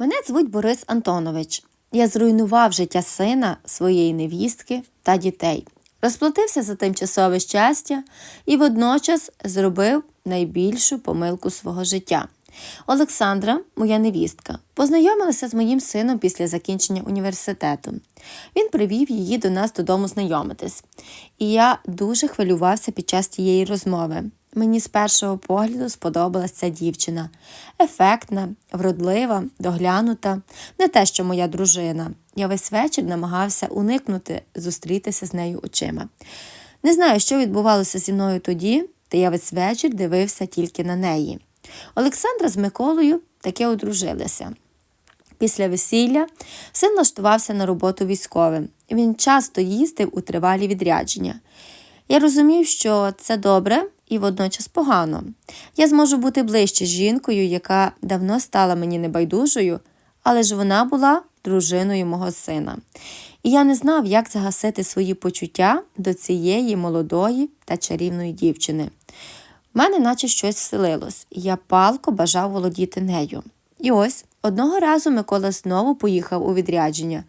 Мене звуть Борис Антонович. Я зруйнував життя сина, своєї невістки та дітей. Розплатився за тимчасове щастя і водночас зробив найбільшу помилку свого життя. Олександра, моя невістка, познайомилася з моїм сином після закінчення університету. Він привів її до нас додому знайомитись. І я дуже хвилювався під час тієї розмови. Мені з першого погляду сподобалася ця дівчина. Ефектна, вродлива, доглянута, не те, що моя дружина. Я весь вечір намагався уникнути зустрітися з нею очима. Не знаю, що відбувалося зі мною тоді, та я весь вечір дивився тільки на неї. Олександра з Миколою таки одружилися. Після весілля син влаштувався на роботу військовим. Він часто їздив у тривалі відрядження. Я розумів, що це добре і водночас погано. Я зможу бути ближче з жінкою, яка давно стала мені небайдужою, але ж вона була дружиною мого сина. І я не знав, як загасити свої почуття до цієї молодої та чарівної дівчини. В мене наче щось вселилось, і я палко бажав володіти нею. І ось одного разу Микола знову поїхав у відрядження,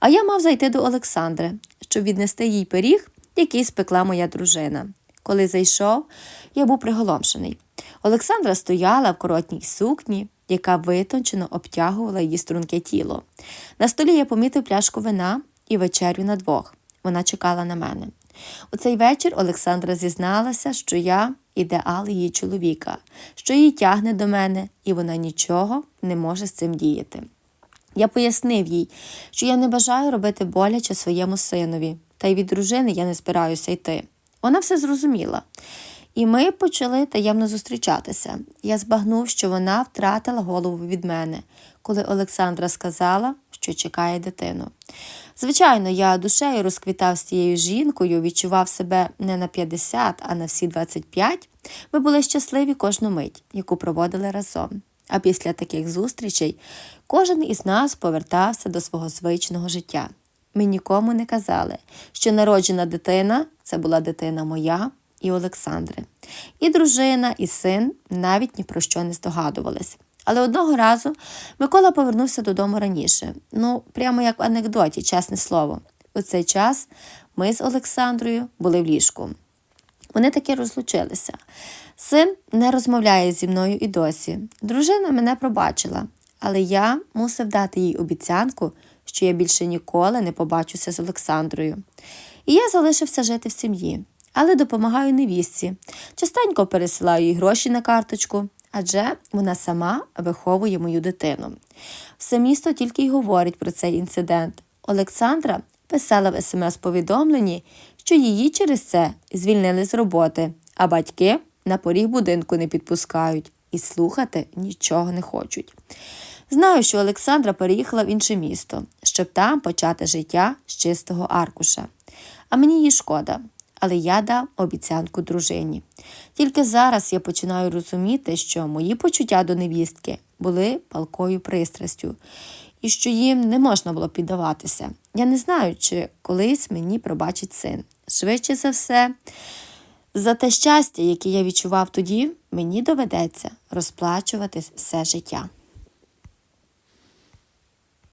а я мав зайти до Олександри, щоб віднести їй пиріг, який спекла моя дружина. Коли зайшов, я був приголомшений. Олександра стояла в коротній сукні, яка витончено обтягувала її струнке тіло. На столі я помітив пляшку вина і вечерю на двох. Вона чекала на мене. У цей вечір Олександра зізналася, що я ідеал її чоловіка, що її тягне до мене, і вона нічого не може з цим діяти. Я пояснив їй, що я не бажаю робити боляче своєму синові, та й від дружини я не збираюся йти. Вона все зрозуміла. І ми почали таємно зустрічатися. Я збагнув, що вона втратила голову від мене, коли Олександра сказала, що чекає дитину. Звичайно, я душею розквітав з цією жінкою, відчував себе не на 50, а на всі 25. Ми були щасливі кожну мить, яку проводили разом. А після таких зустрічей кожен із нас повертався до свого звичного життя. Ми нікому не казали, що народжена дитина це була дитина моя і Олександри. І дружина, і син навіть ні про що не здогадувались. Але одного разу Микола повернувся додому раніше. Ну, прямо як в анекдоті, чесне слово. У цей час ми з Олександрою були в ліжку. Вони таки розлучилися. Син не розмовляє зі мною і досі. Дружина мене пробачила, але я мусив дати їй обіцянку, що я більше ніколи не побачуся з Олександрою. І я залишився жити в сім'ї, але допомагаю невістці. Частенько пересилаю їй гроші на карточку, адже вона сама виховує мою дитину. Все місто тільки й говорить про цей інцидент. Олександра писала в смс-повідомленні, що її через це звільнили з роботи, а батьки на поріг будинку не підпускають і слухати нічого не хочуть. Знаю, що Олександра переїхала в інше місто, щоб там почати життя з чистого аркуша. А мені її шкода, але я дав обіцянку дружині. Тільки зараз я починаю розуміти, що мої почуття до невістки були палкою пристрастю, і що їм не можна було піддаватися. Я не знаю, чи колись мені пробачить син. Швидше за все, за те щастя, яке я відчував тоді, мені доведеться розплачуватись все життя.